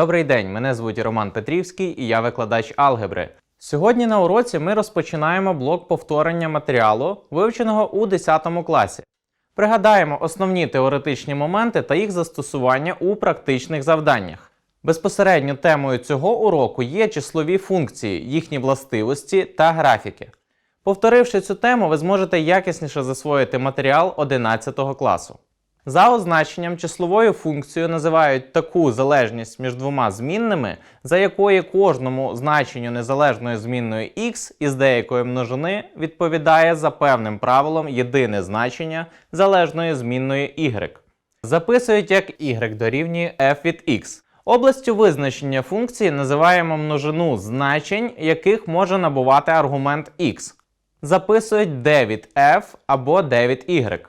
Добрий день, мене звуть Роман Петрівський і я викладач алгебри. Сьогодні на уроці ми розпочинаємо блок повторення матеріалу, вивченого у 10 класі. Пригадаємо основні теоретичні моменти та їх застосування у практичних завданнях. Безпосередньо темою цього уроку є числові функції, їхні властивості та графіки. Повторивши цю тему, ви зможете якісніше засвоїти матеріал 11 класу. За означенням числовою функцією називають таку залежність між двома змінними, за якої кожному значенню незалежної змінної x із деякої множини відповідає за певним правилом єдине значення залежної змінної y. Записують як y дорівнює f від x. Областю визначення функції називаємо множину значень, яких може набувати аргумент x. Записують d від f або d від y.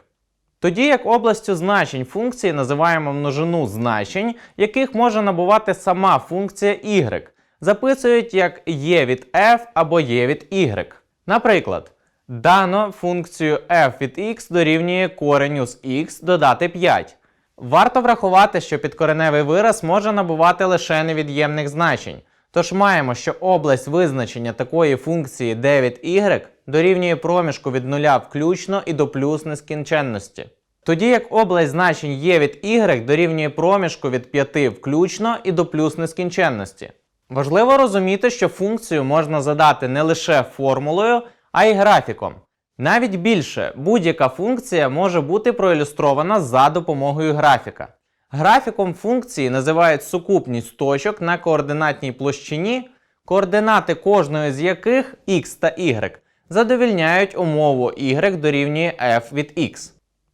Тоді як областю значень функції називаємо множину значень, яких може набувати сама функція y. Записують як e від f або e від y. Наприклад, дано функцію f від x дорівнює кореню з x додати 5. Варто врахувати, що підкореневий вираз може набувати лише невід'ємних значень. Тож маємо, що область визначення такої функції d від y дорівнює проміжку від нуля включно і до плюс нескінченності. Тоді як область значень є від y дорівнює проміжку від 5 включно і до плюс нескінченності. Важливо розуміти, що функцію можна задати не лише формулою, а й графіком. Навіть більше, будь-яка функція може бути проілюстрована за допомогою графіка. Графіком функції називають сукупність точок на координатній площині, координати кожної з яких x та y задовільняють умову y дорівнює f від x.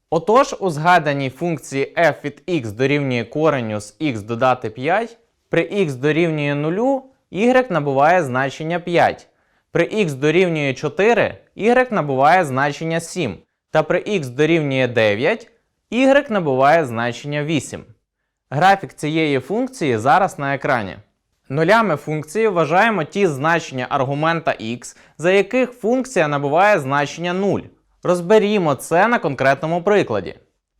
Отож, у згаданій функції f від x дорівнює кореню з x додати 5, при x дорівнює 0, y набуває значення 5. При x дорівнює 4, y набуває значення 7. Та при x дорівнює 9, y набуває значення 8. Графік цієї функції зараз на екрані. Нулями функції вважаємо ті значення аргумента x, за яких функція набуває значення 0. Розберімо це на конкретному прикладі.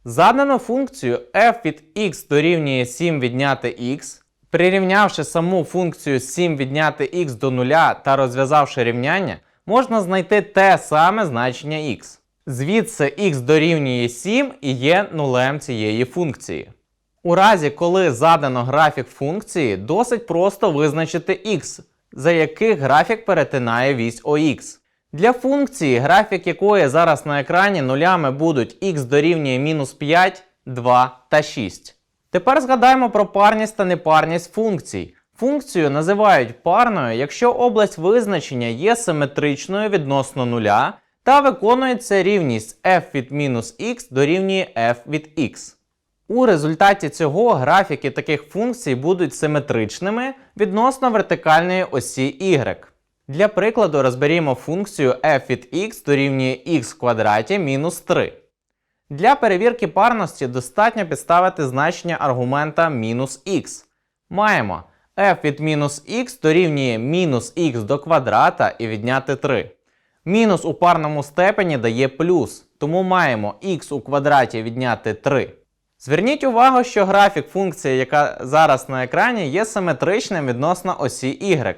Задану функцію f від x дорівнює 7 відняти x, прирівнявши саму функцію 7 відняти x до 0 та розв'язавши рівняння, можна знайти те саме значення x. Звідси x дорівнює 7 і є нулем цієї функції. У разі, коли задано графік функції, досить просто визначити x, за яких графік перетинає вісь ОХ. Для функції, графік якої зараз на екрані нулями будуть x дорівнює мінус 5, 2 та 6. Тепер згадаємо про парність та непарність функцій. Функцію називають парною, якщо область визначення є симетричною відносно нуля та виконується рівність f від мінус x дорівнює f від x. У результаті цього графіки таких функцій будуть симетричними відносно вертикальної осі y. Для прикладу розберімо функцію f від x дорівнює x в квадраті мінус 3. Для перевірки парності достатньо підставити значення аргумента мінус x. Маємо f від мінус x дорівнює мінус x до квадрата і відняти 3. Мінус у парному степені дає плюс, тому маємо x у квадраті відняти 3. Зверніть увагу, що графік функції, яка зараз на екрані, є симетричним відносно осі y.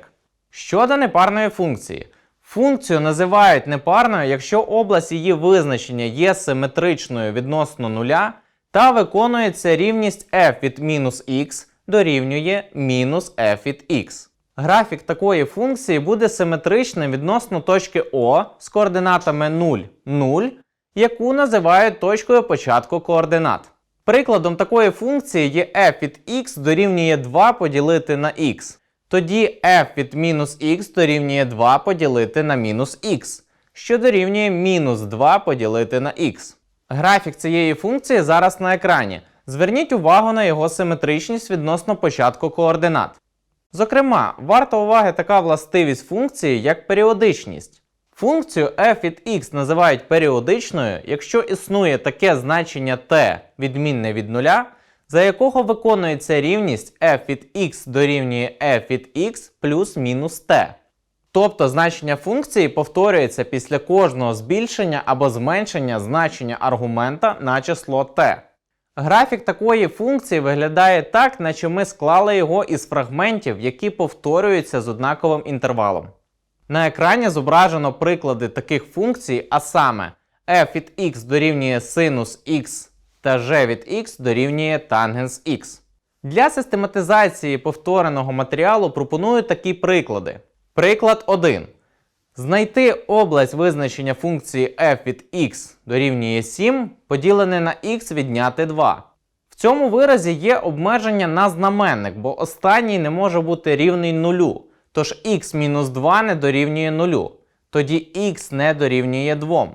Щодо непарної функції. Функцію називають непарною, якщо область її визначення є симетричною відносно нуля та виконується рівність f від мінус x дорівнює мінус f від x. Графік такої функції буде симетричним відносно точки O з координатами 0, 0, яку називають точкою початку координат. Прикладом такої функції є f від x дорівнює 2 поділити на x. Тоді f від мінус x дорівнює 2 поділити на мінус x, що дорівнює мінус 2 поділити на x. Графік цієї функції зараз на екрані. Зверніть увагу на його симетричність відносно початку координат. Зокрема, варта уваги така властивість функції, як періодичність. Функцію f від x називають періодичною, якщо існує таке значення t відмінне від нуля, за якого виконується рівність f від x дорівнює f від x плюс-мінус t. Тобто значення функції повторюється після кожного збільшення або зменшення значення аргумента на число t. Графік такої функції виглядає так, наче ми склали його із фрагментів, які повторюються з однаковим інтервалом. На екрані зображено приклади таких функцій, а саме f від x дорівнює синус x та g від x дорівнює тангенс x. Для систематизації повтореного матеріалу пропоную такі приклади. Приклад 1. Знайти область визначення функції f від x дорівнює 7 поділене на x відняти 2. В цьому виразі є обмеження на знаменник, бо останній не може бути рівний нулю. Тож x мінус 2 не дорівнює нулю. Тоді x не дорівнює 2.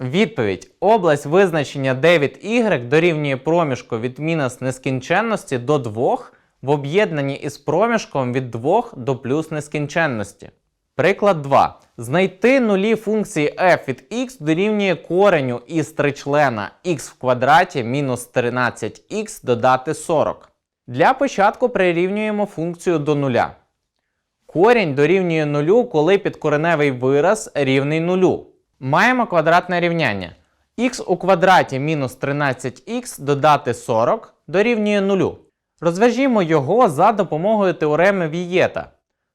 Відповідь: область визначення d від y дорівнює проміжку від мінус нескінченності до 2 в об'єднанні із проміжком від 2 до плюс нескінченності. Приклад 2. Знайти нулі функції f від x дорівнює кореню із тричлена x в квадраті мінус 13x додати 40. Для початку прирівнюємо функцію до нуля. Корінь дорівнює нулю, коли підкореневий вираз рівний нулю. Маємо квадратне рівняння. х у квадраті мінус 13х додати 40 дорівнює нулю. Розв'яжімо його за допомогою теореми Вієта.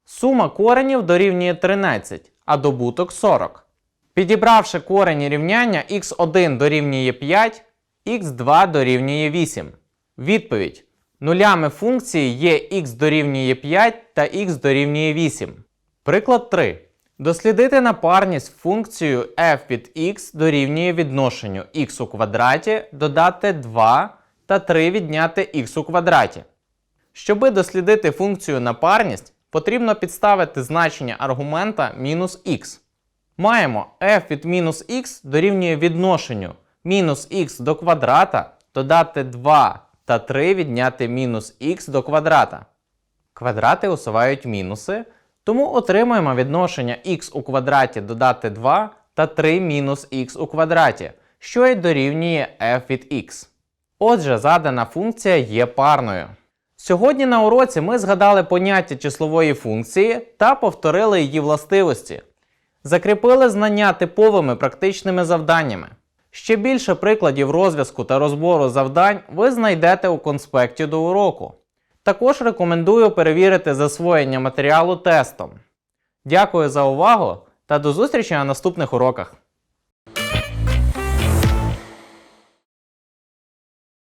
Сума коренів дорівнює 13, а добуток 40. Підібравши корені рівняння x1 дорівнює 5, x2 дорівнює 8. Відповідь. Нулями функції є x дорівнює 5 та x дорівнює 8. Приклад 3. Дослідити напарність функцію f від x дорівнює відношенню x у квадраті додати 2 та 3 відняти x у квадраті. Щоби дослідити функцію напарність, потрібно підставити значення аргумента мінус х. Маємо f від мінус х дорівнює відношенню мінус х до квадрата додати 2 та 3 відняти мінус х до квадрата. Квадрати усувають мінуси, тому отримуємо відношення х у квадраті додати 2 та 3 мінус х у квадраті, що й дорівнює f від х. Отже, задана функція є парною. Сьогодні на уроці ми згадали поняття числової функції та повторили її властивості. Закріпили знання типовими практичними завданнями. Ще більше прикладів розв'язку та розбору завдань ви знайдете у конспекті до уроку. Також рекомендую перевірити засвоєння матеріалу тестом. Дякую за увагу та до зустрічі на наступних уроках!